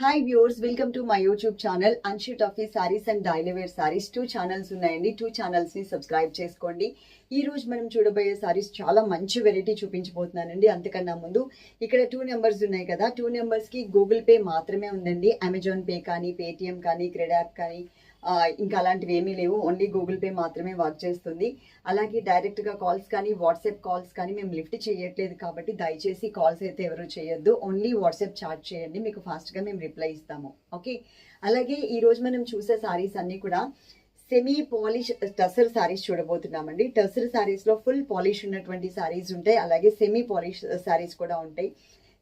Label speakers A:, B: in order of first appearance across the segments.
A: Hi viewers welcome to my YouTube channel Anshi Tuffy sarees and daily wear sarees two channels ఉన్నాయండి. Two ఛానల్స్ని subscribe చేసుకోండి. ఈ రోజు మనం చూడబోయే సారీస్ చాలా మంచి వెరైటీ చూపించబోతున్నానండి. అంతకన్నా ముందు ఇక్కడ టూ నెంబర్స్ ఉన్నాయి కదా. టూ నెంబర్స్కి గూగుల్ పే మాత్రమే ఉందండి. అమెజాన్ పే కానీ పేటిఎం కానీ క్రెడాప్ యాప్ కానీ ఇంకా అలాంటివి ఏమీ లేవు. ఓన్లీ గూగుల్ పే మాత్రమే వర్క్ చేస్తుంది. అలాగే డైరెక్ట్గా కాల్స్ కానీ వాట్సాప్ కాల్స్ కానీ మేము లిఫ్ట్ చేయట్లేదు కాబట్టి దయచేసి కాల్స్ అయితే ఎవరు చేయొద్దు. ఓన్లీ వాట్సాప్ చాట్ చేయండి. మీకు ఫాస్ట్గా మేము రిప్లై ఇస్తాము. ఓకే అలాగే ఈరోజు మనం చూసే సారీస్ అన్నీ కూడా సెమీ పాలిష్ టసర్ శారీస్ చూడబోతున్నామండి. టసర్ శారీస్లో ఫుల్ పాలిష్ ఉన్నటువంటి సారీస్ ఉంటాయి. అలాగే సెమీ పాలిష్ సారీస్ కూడా ఉంటాయి.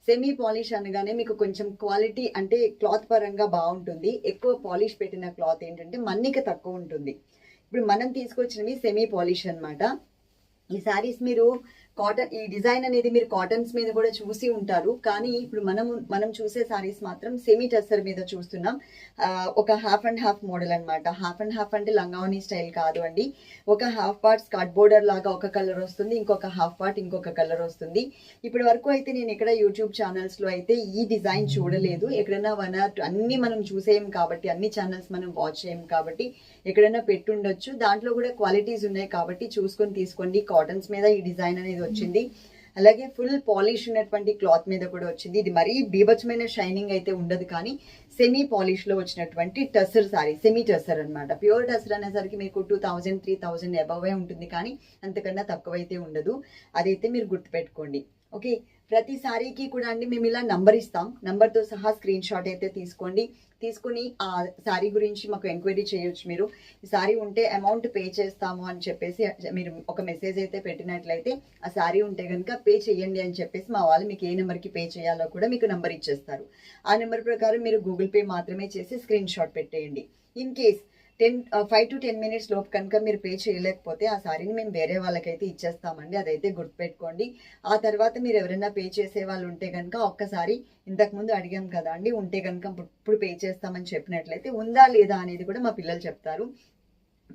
A: సెమీ పాలిష్ అనగానే మీకు కొంచెం క్వాలిటీ అంటే క్లాత్ పరంగా బాగుంటుంది. ఎక్కువ పాలిష్ పెట్టిన క్లాత్ ఏంటంటే మన్నిక తక్కువ ఉంటుంది. ఇప్పుడు మనం తీసుకొచ్చినవి సెమీ పాలిష్ అన్నమాట. ఈ సారీస్ మీరు కాటన్ ఈ డిజైన్ అనేది మీరు కాటన్స్ మీద కూడా చూసి ఉంటారు. కానీ ఇప్పుడు మనం మనం చూసే సారీస్ మాత్రం సెమీ టస్సర్ మీద చూస్తున్నాం. ఒక హాఫ్ అండ్ హాఫ్ మోడల్ అన్నమాట. హాఫ్ అండ్ హాఫ్ అంటే లంగావని స్టైల్ కాదు అండి. ఒక హాఫ్ పార్ట్ స్కర్ట్ బోర్డర్ లాగా ఒక కలర్ వస్తుంది. ఇంకొక హాఫ్ పార్ట్ ఇంకొక కలర్ వస్తుంది. ఇప్పటి వరకు అయితే నేను ఎక్కడ యూట్యూబ్ ఛానల్స్లో అయితే ఈ డిజైన్ చూడలేదు. ఎక్కడైనా వన్ ఆర్ అన్ని మనం చూసేయం కాబట్టి అన్ని ఛానల్స్ మనం వాచ్ చేయం కాబట్టి ఎక్కడైనా పెట్టుండొచ్చు. దాంట్లో కూడా క్వాలిటీస్ ఉన్నాయి కాబట్టి చూసుకొని తీసుకోండి. కాటన్స్ మీద ఈ డిజైన్ అనేది వచ్చింది. అలాగే ఫుల్ పాలిష్ ఉన్నటువంటి క్లాత్ మీద కూడా వచ్చింది. ఇది మరీ బీభత్సమైన షైనింగ్ అయితే ఉండదు కానీ సెమీ పాలిష్లో వచ్చినటువంటి టసర్ సారీ సెమీ టసర్ అనమాట ప్యూర్ టసర్ అనేసరికి మీకు two thousand three thousand above ఉంటుంది కానీ అంతకన్నా తక్కువైతే ఉండదు. అదైతే మీరు గుర్తుపెట్టుకోండి. ఓకే? ప్రతి సారీకి కూడా అండి మేము ఇలా నంబర్ ఇస్తాం. నంబర్తో సహా స్క్రీన్ షాట్ అయితే తీసుకోండి. తీసుకుని ఆ సారీ గురించి మాకు ఎంక్వైరీ చేయొచ్చు మీరు. ఈ సారీ ఉంటే అమౌంట్ పే చేస్తాము అని చెప్పేసి మీరు ఒక మెసేజ్ అయితే పెట్టినట్లయితే ఆ సారీ ఉంటే కనుక పే చేయండి అని చెప్పేసి మా వాళ్ళు మీకు ఏ నెంబర్కి పే చేయాలో కూడా మీకు నెంబర్ ఇచ్చేస్తారు. ఆ నెంబర్ ప్రకారం మీరు గూగుల్ పే మాత్రమే చేసి స్క్రీన్ షాట్ పెట్టేయండి. In case ten five to ten minutes లోపు కనుక మీరు పే చేయలేకపోతే ఆ సారీని మేము వేరే వాళ్ళకైతే ఇచ్చేస్తామండి. అదైతే గుర్తుపెట్టుకోండి. ఆ తర్వాత మీరు ఎవరైనా పే చేసే వాళ్ళు ఉంటే కనుక ఒక్కసారి ఇంతకుముందు అడిగాం కదా అండి ఉంటే కనుక ఇప్పుడు పే చేస్తామని చెప్పినట్లయితే ఉందా లేదా అనేది కూడా మా పిల్లలు చెప్తారు.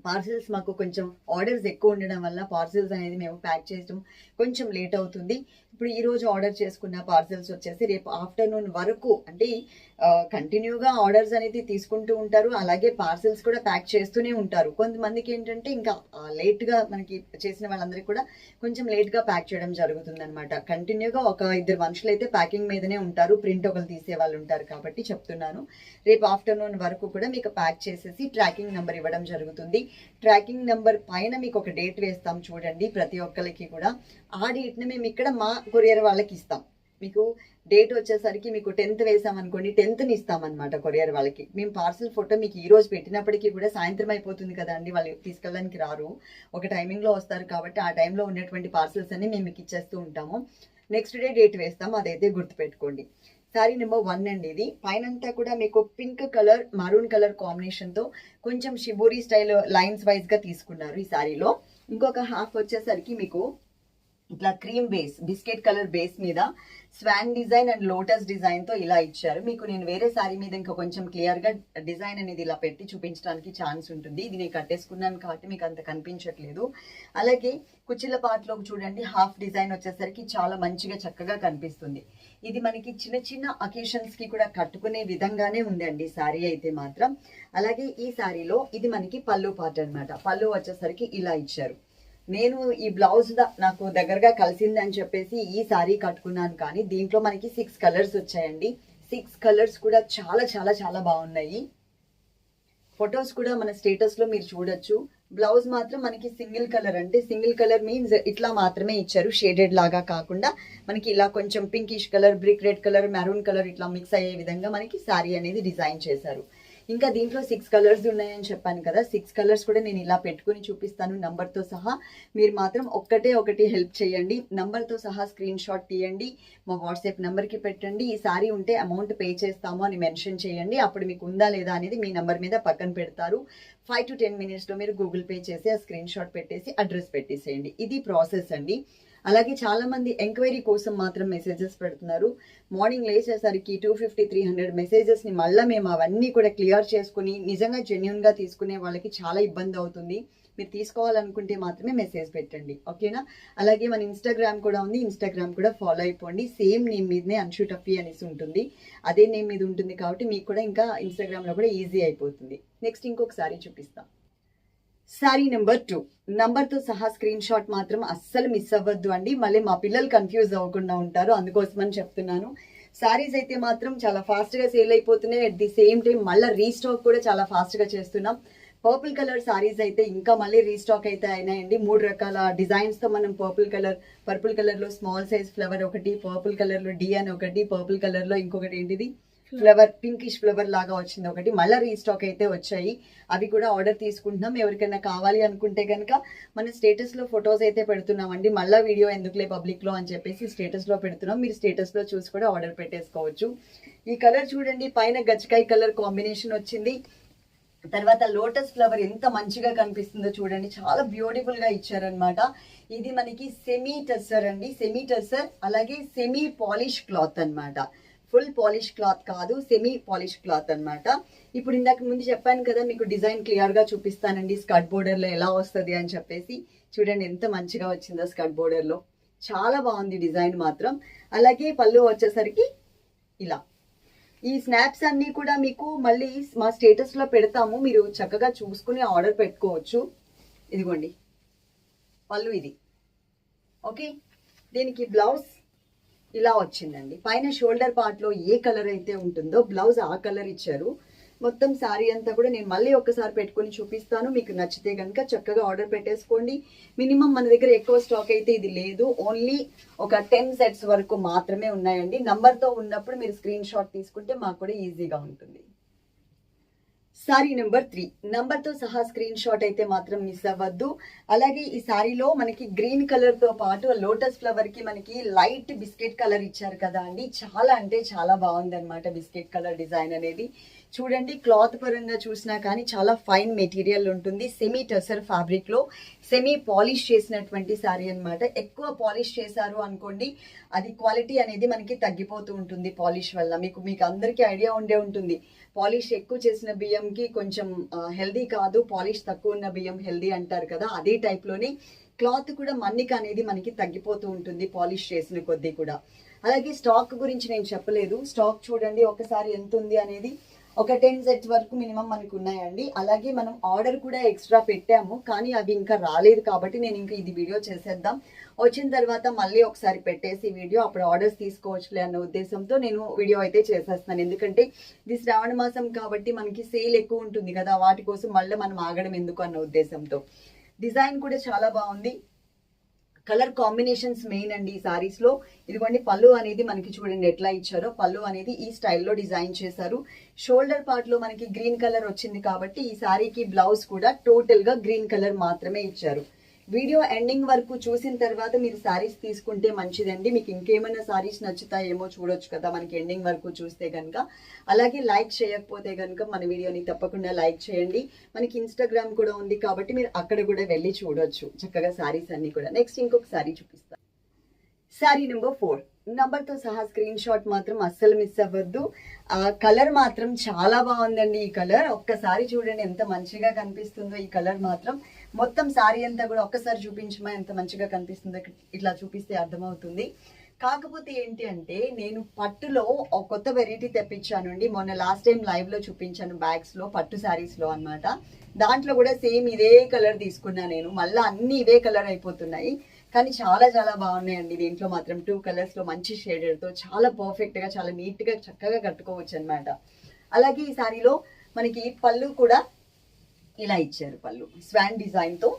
A: పార్సిల్స్ మాకు కొంచెం ఆర్డర్స్ ఎక్కువ ఉండడం వల్ల పార్సిల్స్ అనేది మేము ప్యాక్ చేయడం కొంచెం లేట్ అవుతుంది. ఇప్పుడు ఈరోజు ఆర్డర్ చేసుకున్న పార్సిల్స్ వచ్చేసి రేపు ఆఫ్టర్నూన్ వరకు అంటే కంటిన్యూగా ఆర్డర్స్ అనేది తీసుకుంటూ ఉంటారు. అలాగే పార్సెల్స్ కూడా ప్యాక్ చేస్తూనే ఉంటారు. కొంతమందికి ఏంటంటే ఇంకా లేట్గా మనకి చేసిన వాళ్ళందరికీ కూడా కొంచెం లేట్గా ప్యాక్ చేయడం జరుగుతుంది అనమాట కంటిన్యూగా ఒక ఇద్దరు మనుషులు అయితే ప్యాకింగ్ మీదనే ఉంటారు. ప్రింట్ ఒకరు తీసే వాళ్ళు ఉంటారు కాబట్టి చెప్తున్నాను. రేపు ఆఫ్టర్నూన్ వరకు కూడా మీకు ప్యాక్ చేసేసి ట్రాకింగ్ నెంబర్ ఇవ్వడం జరుగుతుంది. ట్రాకింగ్ నెంబర్ పైన మీకు ఒక డేట్ వేస్తాం చూడండి. ప్రతి ఒక్కరికి కూడా. ఆ డేట్ని మేము ఇక్కడ మా కొరియర్ వాళ్ళకి ఇస్తాం. మీకు డేట్ వచ్చేసరికి మీకు టెన్త్ వేసాం అనుకోండి టెన్త్ని ఇస్తామన్నమాట కొరియర్ వాళ్ళకి. మేము పార్సల్ ఫోటో మీకు ఈ రోజు పెట్టినప్పటికీ కూడా సాయంత్రం అయిపోతుంది కదండి వాళ్ళు తీసుకెళ్ళడానికి రారు. ఒక టైమింగ్లో వస్తారు కాబట్టి ఆ టైంలో ఉన్నటువంటి పార్సల్స్ అన్ని మేము మీకు ఇచ్చేస్తూ ఉంటాము. నెక్స్ట్ డే డేట్ వేస్తాం అదైతే గుర్తుపెట్టుకోండి. సారీ నెంబర్ వన్ అండి ఇది. పైనంతా కూడా మీకు పింక్ కలర్ మరూన్ కలర్ కాంబినేషన్తో కొంచెం షిబోరీ స్టైల్ లైన్స్ వైజ్గా తీసుకున్నారు ఈ సారీలో ఇంకొక హాఫ్ వచ్చేసరికి మీకు ఇట్లా cream base biscuit colour base మీద స్వాన్ డిజైన్ అండ్ లోటస్ డిజైన్తో ఇలా ఇచ్చారు. మీకు నేను వేరే సారీ మీద ఇంకా కొంచెం క్లియర్గా డిజైన్ అనేది ఇలా పెట్టి చూపించడానికి ఛాన్స్ ఉంటుంది. ఇది నేను కట్టేసుకున్నాను కాబట్టి మీకు అంత కనిపించట్లేదు. అలాగే కుచ్చిల పాటలోకి చూడండి హాఫ్ డిజైన్ వచ్చేసరికి చాలా మంచిగా చక్కగా కనిపిస్తుంది. ఇది మనకి చిన్న చిన్న అకేషన్స్కి కూడా కట్టుకునే విధంగానే ఉందండి సారీ అయితే మాత్రం. అలాగే ఈ సారీలో ఇది మనకి పళ్ళు పాట అన్నమాట. పళ్ళు వచ్చేసరికి ఇలా ఇచ్చారు. నేను ఈ బ్లౌజ్ నాకు దగ్గరగా కలిసింది అని చెప్పేసి ఈ సారీ కట్టుకున్నాను కానీ దీంట్లో మనకి సిక్స్ కలర్స్ వచ్చాయండి. సిక్స్ కలర్స్ కూడా చాలా చాలా చాలా బాగున్నాయి. ఫొటోస్ కూడా మన స్టేటస్లో మీరు చూడొచ్చు. బ్లౌజ్ మాత్రం మనకి సింగిల్ కలర్ అంటే సింగిల్ కలర్ మీన్స్ ఇట్లా మాత్రమే ఇచ్చారు షేడెడ్ లాగా కాకుండా. మనకి ఇలా కొంచెం pinkish colour brick red colour maroon colour ఇట్లా మిక్స్ అయ్యే విధంగా మనకి శారీ అనేది డిజైన్ చేశారు. ఇంకా దీంట్లో సిక్స్ కలర్స్ ఉన్నాయని చెప్పాను కదా. సిక్స్ కలర్స్ కూడా నేను ఇలా పెట్టుకుని చూపిస్తాను నంబర్తో సహా. మీరు మాత్రం ఒక్కటే ఒకటి హెల్ప్ చేయండి. నంబర్తో సహా స్క్రీన్ షాట్ తీయండి. మా వాట్సాప్ నెంబర్కి పెట్టండి. ఈ సారీ ఉంటే అమౌంట్ పే చేస్తాము అని మెన్షన్ చేయండి. అప్పుడు మీకు ఉందా లేదా అనేది మీ నెంబర్ మీద పక్కన పెడతారు. ఫైవ్ టు టెన్ మినిట్స్లో మీరు గూగుల్ పే చేసి ఆ స్క్రీన్ షాట్ పెట్టేసి అడ్రస్ పెట్టేసేయండి. ఇది ప్రాసెస్ అండి. అలాగే చాలా మంది ఎంక్వైరీ కోసం మాత్రం మెసేజెస్ పెడుతున్నారు. మార్నింగ్ లేచేసరికి టూ ఫిఫ్టీ త్రీ హండ్రెడ్ మెసేజెస్ని మళ్ళీ మేము అవన్నీ కూడా క్లియర్ చేసుకుని నిజంగా జెన్యున్గా తీసుకునే వాళ్ళకి చాలా ఇబ్బంది అవుతుంది. మీరు తీసుకోవాలనుకుంటే మాత్రమే మెసేజ్ పెట్టండి. ఓకేనా అలాగే మన ఇన్స్టాగ్రామ్ కూడా ఉంది. ఇన్స్టాగ్రామ్ కూడా ఫాలో అయిపోండి. సేమ్ నేమ్ మీదనే అన్షు టఫీ అనేసి ఉంటుంది. అదే నేమ్ మీద ఉంటుంది కాబట్టి మీకు కూడా ఇంకా ఇన్స్టాగ్రామ్లో కూడా ఈజీ అయిపోతుంది. నెక్స్ట్ ఇంకొకసారి చూపిస్తాం. సారీ నెంబర్ టూ తో సహా స్క్రీన్ షాట్ మాత్రం అస్సలు మిస్ అవ్వద్దు అండి. మళ్ళీ మా పిల్లలు కన్ఫ్యూజ్ అవ్వకుండా ఉంటారు. అందుకోసమని చెప్తున్నాను. సారీస్ అయితే మాత్రం చాలా ఫాస్ట్గా సేల్ అయిపోతున్నాయి. అట్ ది సేమ్ టైం మళ్ళీ రీస్టాక్ కూడా చాలా ఫాస్ట్గా చేస్తున్నాం. పర్పుల్ కలర్ సారీస్ అయితే ఇంకా మళ్ళీ రీస్టాక్ అయితే అయినాయండి. మూడు రకాల డిజైన్స్తో మనం పర్పుల్ కలర్ పర్పుల్ కలర్లో స్మాల్ సైజ్ ఫ్లవర్ ఒకటి పర్పుల్ కలర్లో డి అని ఒకటి పర్పుల్ కలర్లో ఇంకొకటి ఏంటిది? ఫ్లవర్ పింకిష్ ఫ్లవర్ లాగా వచ్చింది. ఒకటి మళ్ళీ రీస్టాక్ అయితే వచ్చాయి. అవి కూడా ఆర్డర్ తీసుకుంటున్నాం. ఎవరికైనా కావాలి అనుకుంటే కనుక మన స్టేటస్లో ఫొటోస్ అయితే పెడుతున్నామండి. మళ్ళీ వీడియో ఎందుకులే పబ్లిక్లో అని చెప్పేసి స్టేటస్లో పెడుతున్నాం. మీరు స్టేటస్లో చూసి కూడా ఆర్డర్ పెట్టేసుకోవచ్చు. ఈ కలర్ చూడండి. పైన గచ్చకాయ కలర్ కాంబినేషన్ వచ్చింది. తర్వాత లోటస్ ఫ్లవర్ ఎంత మంచిగా కనిపిస్తుందో చూడండి. చాలా బ్యూటిఫుల్గా ఇచ్చారనమాట ఇది మనకి సెమీ టెస్సర్ అండి. సెమీ టెస్సర్ అలాగే సెమీ పాలిష్ క్లాత్ అన్నమాట. ఫుల్ పాలిష్ క్లాత్ కాదు సెమీ పాలిష్ క్లాత్ అన్నమాట. ఇప్పుడు ఇందాక ముందు చెప్పాను కదా మీకు డిజైన్ క్లియర్గా చూపిస్తానండి స్కర్ట్ బోర్డర్లో ఎలా వస్తుంది అని చెప్పేసి. చూడండి ఎంత మంచిగా వచ్చిందో స్కర్ట్ బోర్డర్లో చాలా బాగుంది డిజైన్ మాత్రం. అలాగే పళ్ళు వచ్చేసరికి ఇలా. ఈ స్నాప్స్ అన్నీ కూడా మీకు మళ్ళీ మా స్టేటస్లో పెడతాము. మీరు చక్కగా చూసుకుని ఆర్డర్ పెట్టుకోవచ్చు. ఇదిగోండి. పళ్ళు ఇది. ఓకే? దీనికి బ్లౌజ్ ఇలా వచ్చిందండి. పైన షోల్డర్ పార్ట్లో ఏ కలర్ అయితే ఉంటుందో బ్లౌజ్ ఆ కలర్ ఇచ్చారు. మొత్తం శారీ అంతా కూడా నేను మళ్ళీ ఒక్కసారి పెట్టుకొని చూపిస్తాను. మీకు నచ్చితే కనుక చక్కగా ఆర్డర్ పెట్టేసుకోండి. మినిమం మన దగ్గర ఎక్కువ స్టాక్ అయితే ఇది లేదు. ఓన్లీ ఒక టెన్ సెట్స్ వరకు మాత్రమే ఉన్నాయండి. నంబర్తో ఉన్నప్పుడు మీరు స్క్రీన్ షాట్ తీసుకుంటే మాకు కూడా ఈజీగా ఉంటుంది. Sari number three. తో సహా స్క్రీన్ షాట్ అయితే మాత్రం మిస్ అవ్వద్దు. అలాగే ఈ సారీలో మనకి గ్రీన్ కలర్తో పాటు లోటస్ ఫ్లవర్కి మనకి లైట్ బిస్కెట్ కలర్ ఇచ్చారు కదా అండి. చాలా అంటే చాలా బాగుంది అనమాట బిస్కెట్ కలర్ డిజైన్ అనేది. చూడండి క్లాత్ పరంగా చూసినా కానీ చాలా ఫైన్ మెటీరియల్ ఉంటుంది. సెమీ టసర్ ఫ్యాబ్రిక్లో సెమీ పాలిష్ చేసినటువంటి శారీ అన్నమాట. ఎక్కువ పాలిష్ చేశారు అనుకోండి అది క్వాలిటీ అనేది మనకి తగ్గిపోతూ ఉంటుంది పాలిష్ వల్ల. మీకు మీకు అందరికీ ఐడియా ఉండే ఉంటుంది. పాలిష్ ఎక్కువ చేసిన బియ్యంకి కొంచెం హెల్దీ కాదు పాలిష్ తక్కువ ఉన్న బియ్యం హెల్దీ అంటారు కదా అదే టైప్లోనే క్లాత్ కూడా మన్నిక అనేది మనకి తగ్గిపోతూ ఉంటుంది పాలిష్ చేసిన కొద్దీ కూడా. అలాగే స్టాక్ గురించి నేను చెప్పలేదు. స్టాక్ చూడండి ఒకసారి ఎంత ఉంది అనేది ఒక టెన్ సెట్స్ వరకు మినిమం మనకు ఉన్నాయండి. అలాగే మనం ఆర్డర్ కూడా ఎక్స్ట్రా పెట్టాము. కానీ అవి ఇంకా రాలేదు కాబట్టి నేను ఇంకా ఇది వీడియో చేసేద్దాం. వచ్చిన తర్వాత మళ్ళీ ఒకసారి పెట్టేసి వీడియో అప్పుడు ఆర్డర్స్ తీసుకోవచ్చులే అన్న ఉద్దేశంతో నేను వీడియో అయితే చేసేస్తాను ఎందుకంటే ఇది శ్రావణ మాసం కాబట్టి మనకి సేల్ ఎక్కువ ఉంటుంది కదా వాటి కోసం మళ్ళీ మనం ఆగడం ఎందుకు అన్న ఉద్దేశంతో. డిజైన్ కూడా చాలా బాగుంది. కలర్ కాంబినేషన్స్ మెయిన్ అండి ఈ సారీస్లో. ఇదిగోండి పళ్ళు అనేది మనకి చూడండి ఎట్లా ఇచ్చారో. పళ్ళు అనేది ఈ స్టైల్లో డిజైన్ చేశారు. షోల్డర్ పార్ట్లో మనకి గ్రీన్ కలర్ వచ్చింది కాబట్టి ఈ సారీకి బ్లౌజ్ కూడా టోటల్గా గ్రీన్ కలర్ మాత్రమే ఇచ్చారు. వీడియో ఎండింగ్ వరకు చూసిన తర్వాత మీరు శారీస్ తీసుకుంటే మంచిదండి. మీకు ఇంకేమైనా సారీస్ నచ్చుతాయేమో చూడొచ్చు కదా మనకి ఎండింగ్ వరకు చూస్తే కనుక అలాగే లైక్ చేయకపోతే కనుక మన వీడియోని తప్పకుండా లైక్ చేయండి. మనకి ఇన్స్టాగ్రామ్ కూడా ఉంది కాబట్టి మీరు అక్కడ కూడా వెళ్ళి చూడొచ్చు. చక్కగా సారీస్ అన్నీ కూడా. నెక్స్ట్ ఇంకొక సారీ చూపిస్తాను శారీ నెంబర్ ఫోర్ నంబర్తో సహా స్క్రీన్ షాట్ మాత్రం అస్సలు మిస్ అవ్వద్దు. ఆ కలర్ మాత్రం చాలా బాగుందండి ఈ కలర్ ఒక్కసారి చూడండి ఎంత మంచిగా కనిపిస్తుందో ఈ కలర్ మాత్రం. మొత్తం శారీ అంతా కూడా ఒక్కసారి చూపించమా ఎంత మంచిగా కనిపిస్తుందో ఇట్లా చూపిస్తే అర్థమవుతుంది. కాకపోతే ఏంటి అంటే నేను పట్టులో ఒక కొత్త వెరైటీ తెప్పించాను అండి మొన్న లాస్ట్ టైం లైవ్లో చూపించాను బ్యాగ్స్లో పట్టు శారీస్లో అనమాట దాంట్లో కూడా సేమ్ ఇదే కలర్ తీసుకున్నా నేను. మళ్ళీ అన్ని ఇదే కలర్ అయిపోతున్నాయి. కానీ చాలా చాలా బాగున్నాయండి. దీంట్లో మాత్రం టూ కలర్స్లో మంచి షేడెడ్ చాలా పర్ఫెక్ట్గా చాలా నీట్గా చక్కగా కట్టుకోవచ్చు అన్నమాట. అలాగే ఈ శారీలో మనకి పళ్ళు కూడా ఇలా ఇచ్చారు పళ్ళు. స్వాన్ డిజైన్తో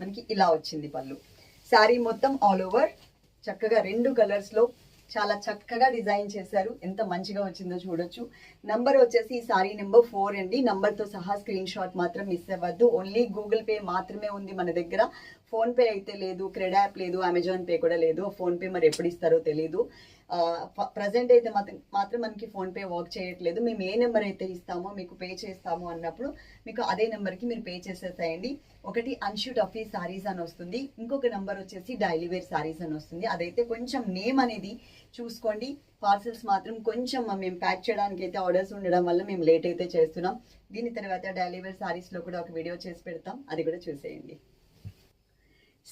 A: మనకి ఇలా వచ్చింది పళ్ళు. శారీ మొత్తం ఆల్ ఓవర్ చక్కగా రెండు కలర్స్లో చాలా చక్కగా డిజైన్ చేశారు. ఎంత మంచిగా వచ్చిందో చూడొచ్చు. నంబర్ వచ్చేసి సారీ నెంబర్ ఫోర్ అండి. నంబర్తో సహా స్క్రీన్ షాట్ మాత్రం మిస్ అవ్వద్దు. ఓన్లీ గూగుల్ పే మాత్రమే ఉంది మన దగ్గర. ఫోన్పే అయితే లేదు క్రెడ్ యాప్ లేదు అమెజాన్ పే కూడా లేదు. ఫోన్ పే మరి ఎప్పుడు ఇస్తారో తెలియదు ప్రజెంట్ అయితే మాత్రం మాత్రం మనకి ఫోన్ పే వర్క్ చేయట్లేదు. మేము ఏ నెంబర్ అయితే ఇస్తామో మీకు పే చేస్తాము అన్నప్పుడు మీకు అదే నెంబర్కి మీరు పే చేసేసేయండి. ఒకటి అన్షూట్ ఆఫీ సారీస్ అని వస్తుంది. ఇంకొక నెంబర్ వచ్చేసి డైలీ వేర్ సారీస్ అని వస్తుంది. అదైతే కొంచెం నేమ్ అనేది చూసుకోండి. పార్సల్స్ మాత్రం కొంచెం మేము ప్యాక్ చేయడానికి అయితే ఆర్డర్స్ ఉండడం వల్ల మేము లేట్ అయితే చేస్తున్నాం. దీని తర్వాత డైలీ వేర్ సారీస్లో కూడా ఒక వీడియో చేసి పెడతాం. అది కూడా చూసేయండి.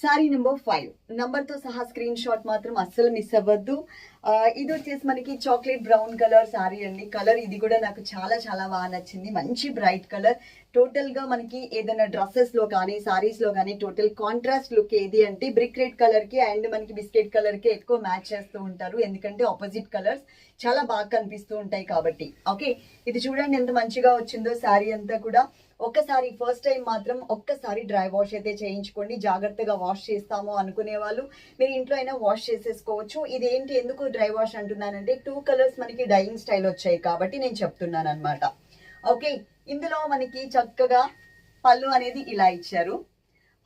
A: సారీ నెంబర్ ఫైవ్తో సహా స్క్రీన్ షాట్ మాత్రం అస్సలు మిస్ అవ్వద్దు. ఇది వచ్చేసి మనకి చాక్లెట్ బ్రౌన్ కలర్ సారీ అండి. కలర్ ఇది కూడా నాకు చాలా చాలా బాగా నచ్చింది. మంచి బ్రైట్ కలర్ టోటల్గా మనకి ఏదైనా డ్రెస్సెస్లో కానీ సారీస్లో కానీ టోటల్ కాంట్రాస్ట్ లుక్ ఏది అంటే బ్రిక్ రెడ్ కలర్కి అండ్ మనకి బిస్కెట్ కలర్కి ఎక్కువ మ్యాచ్ చేస్తూ ఉంటారు. ఎందుకంటే ఆపోజిట్ కలర్స్ చాలా బాగా కనిపిస్తూ ఉంటాయి కాబట్టి. ఓకే ఇది చూడండి ఎంత మంచిగా వచ్చిందో సారీ అంతా కూడా. ఒక్కసారి ఫస్ట్ టైం మాత్రం ఒక్కసారి డ్రై వాష్ అయితే చేయించుకోండి జాగ్రత్తగా వాష్ చేస్తాము అనుకునే వాళ్ళు మీరు ఇంట్లో అయినా వాష్ చేసేసుకోవచ్చు. ఇది ఏంటి ఎందుకు డ్రై వాష్ అంటున్నానంటే టూ కలర్స్ మనకి డైయింగ్ స్టైల్ వచ్చాయి కాబట్టి నేను చెప్తున్నాను అనమాట ఓకే ఇందులో మనకి చక్కగా పళ్ళు అనేది ఇలా ఇచ్చారు.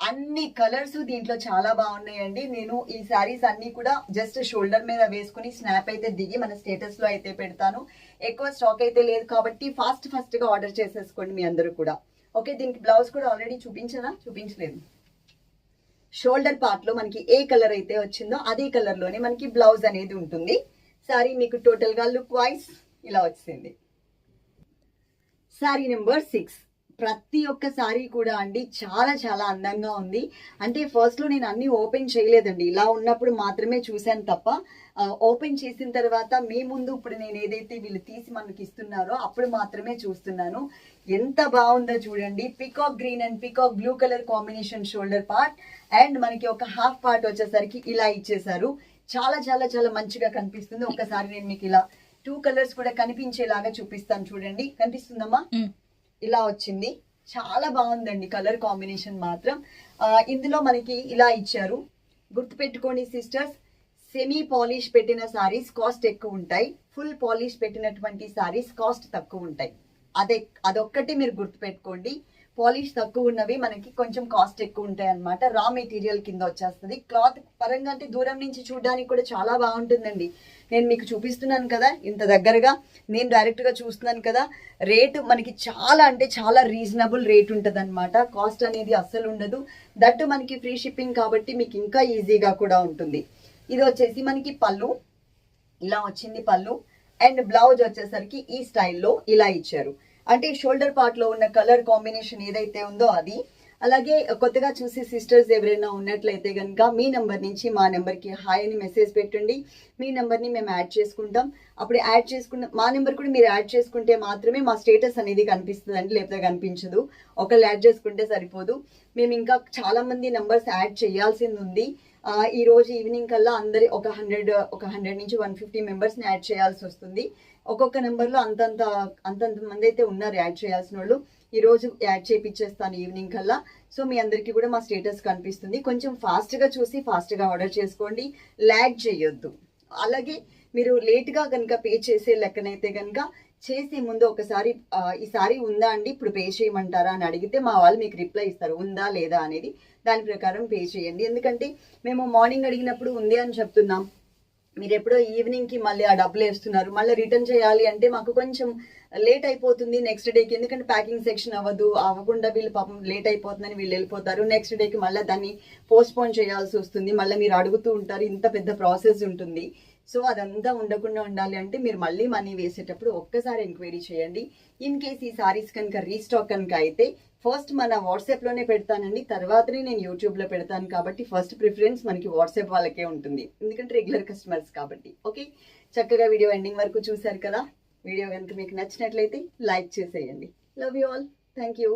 A: అన్ని కలర్స్ దీంట్లో చాలా బాగున్నాయండి. నేను ఈ శారీస్ అన్ని కూడా జస్ట్ షోల్డర్ మీద వేసుకుని స్నాప్ అయితే దిగి మన స్టేటస్లో అయితే పెడతాను. ఎక్కువ స్టాక్ అయితే లేదు కాబట్టి ఫాస్ట్ ఫాస్ట్గా ఆర్డర్ చేసేసుకోండి మీ అందరూ కూడా. ఓకే దీనికి బ్లౌజ్ కూడా ఆల్రెడీ చూపించనా? చూపించలేదు. షోల్డర్ పార్ట్లో మనకి ఏ కలర్ అయితే వచ్చిందో అదే కలర్లోనే మనకి బ్లౌజ్ అనేది ఉంటుంది. సారీ మీకు టోటల్గా లుక్ వైజ్ ఇలా వచ్చింది శారీ నెంబర్ సిక్స్ ప్రతి ఒక్క సారీ కూడా అండి చాలా చాలా అందంగా ఉంది. అంటే ఫస్ట్లో నేను అన్ని ఓపెన్ చేయలేదండి. ఇలా ఉన్నప్పుడు మాత్రమే చూశాను తప్ప ఓపెన్ చేసిన తర్వాత మీ ముందు ఇప్పుడు నేను ఏదైతే వీళ్ళు తీసి మనకి ఇస్తున్నారో అప్పుడు మాత్రమే చూస్తున్నాను. ఎంత బాగుందో చూడండి. Peacock green and peacock blue colour combination shoulder part and మనకి ఒక హాఫ్ పార్ట్ వచ్చేసరికి ఇలా ఇచ్చేసారు చాలా చాలా చాలా మంచిగా కనిపిస్తుంది. ఒకసారి నేను మీకు ఇలా టూ కలర్స్ కూడా కనిపించేలాగా చూపిస్తాను చూడండి. కనిపిస్తుందమ్మా? ఇలా వచ్చింది. చాలా బాగుందండి కలర్ కాంబినేషన్ మాత్రం. ఇందులో మనకి ఇలా ఇచ్చారు. గుర్తుపెట్టుకోండి సిస్టర్స్ సెమీ పాలిష్ పెట్టిన సారీస్ కాస్ట్ ఎక్కువ ఉంటాయి. ఫుల్ పాలిష్ పెట్టినటువంటి సారీస్ కాస్ట్ తక్కువ ఉంటాయి. అదే అదొక్కటి మీరు గుర్తుపెట్టుకోండి. పాలిష్ తక్కువ ఉన్నవి మనకి కొంచెం కాస్ట్ ఎక్కువ ఉంటాయి అనమాట రా మెటీరియల్ కింద వచ్చేస్తుంది. క్లాత్ పరంగా అంటే దూరం నుంచి చూడడానికి కూడా చాలా బాగుంటుందండి. నేను మీకు చూపిస్తున్నాను కదా ఇంత దగ్గరగా. నేను డైరెక్ట్గా చూస్తున్నాను కదా రేటు మనకి చాలా అంటే చాలా రీజనబుల్ రేట్ ఉంటుంది అనమాట కాస్ట్ అనేది అస్సలు ఉండదు. దట్టు మనకి ఫ్రీ షిప్పింగ్ కాబట్టి మీకు ఇంకా ఈజీగా కూడా ఉంటుంది. ఇది వచ్చేసి మనకి పళ్ళు. ఇలా వచ్చింది పళ్ళు. అండ్ బ్లౌజ్ వచ్చేసరికి ఈ స్టైల్లో ఇలా ఇచ్చారు. అంటే షోల్డర్ పార్ట్లో ఉన్న కలర్ కాంబినేషన్ ఏదైతే ఉందో అది. అలాగే కొత్తగా చూసి సిస్టర్స్ ఎవరైనా ఉన్నట్లయితే కనుక మీ నెంబర్ నుంచి మా నెంబర్కి హాయ్ అని మెసేజ్ పెట్టండి. మీ నెంబర్ని మేము యాడ్ చేసుకుంటాం. అప్పుడు యాడ్ చేసుకున్న మా నెంబర్ కూడా మీరు యాడ్ చేసుకుంటే మాత్రమే మా స్టేటస్ అనేది కనిపిస్తుందండి లేకపోతే కనిపించదు. ఒకళ్ళు యాడ్ చేసుకుంటే సరిపోదు. మేము ఇంకా చాలామంది నెంబర్స్ యాడ్ చేయాల్సింది ఉంది. ఈరోజు ఈ రోజు ఈవినింగ్ కల్లా అందరి ఒక హండ్రెడ్ ఒక హండ్రెడ్ నుంచి వన్ ఫిఫ్టీ మెంబర్స్ని యాడ్ చేయాల్సి వస్తుంది. ఒక్కొక్క నెంబర్లో అంతంత అంతంత మంది అయితే ఉన్నారు యాడ్ చేయాల్సిన వాళ్ళు ఈరోజు యాడ్ చేయించేస్తాను ఈవినింగ్ కల్లా. సో మీ అందరికీ కూడా మా స్టేటస్ కనిపిస్తుంది. కొంచెం ఫాస్ట్గా చూసి ఫాస్ట్గా ఆర్డర్ చేసుకోండి. ల్యాగ్ చేయొద్దు. అలాగే మీరు లేట్గా కనుక పే చేసే లెక్కనైతే కనుక చేసే ముందు ఒకసారి ఈసారి ఉందా అండి? ఇప్పుడు పే చేయమంటారా అని అడిగితే మా వాళ్ళు మీకు రిప్లై ఇస్తారు. ఉందా లేదా అనేది దాని ప్రకారం పే చేయండి. ఎందుకంటే మేము మార్నింగ్ అడిగినప్పుడు ఉంది అని చెప్తున్నాం. మీరు ఎప్పుడో ఈవినింగ్కి మళ్ళీ ఆ డబ్బులు వేస్తున్నారు. మళ్ళీ రిటర్న్ చేయాలి అంటే మాకు కొంచెం లేట్ అయిపోతుంది నెక్స్ట్ డేకి. ఎందుకంటే ప్యాకింగ్ సెక్షన్ అవ్వదు అవ్వకుండా వీళ్ళు పాపం లేట్ అయిపోతుందని వీళ్ళు వెళ్ళిపోతారు. నెక్స్ట్ డేకి మళ్ళీ దాన్ని పోస్ట్పోన్ చేయాల్సి వస్తుంది. మళ్ళీ మీరు అడుగుతూ ఉంటారు ఇంత పెద్ద ప్రాసెస్ ఉంటుంది. సో అదంతా ఉండకుండా ఉండాలి అంటే మీరు మళ్ళీ మనీ వేసేటప్పుడు ఒక్కసారి ఎంక్వైరీ చేయండి. ఇన్ కేస్ ఈ సారీస్ కనుక రీస్టాక్ కనుక అయితే ఫస్ట్ మన వాట్సాప్లోనే పెడతానండి. తర్వాతనే నేను యూట్యూబ్లో పెడతాను కాబట్టి ఫస్ట్ ప్రిఫరెన్స్ మనకి వాట్సాప్ వాళ్ళకే ఉంటుంది. ఎందుకంటే రెగ్యులర్ కస్టమర్స్ కాబట్టి. ఓకే చక్కగా వీడియో ఎండింగ్ వరకు చూశారు కదా? వీడియో కనుక మీకు నచ్చినట్లయితే లైక్ చేసేయండి. Love you all thank you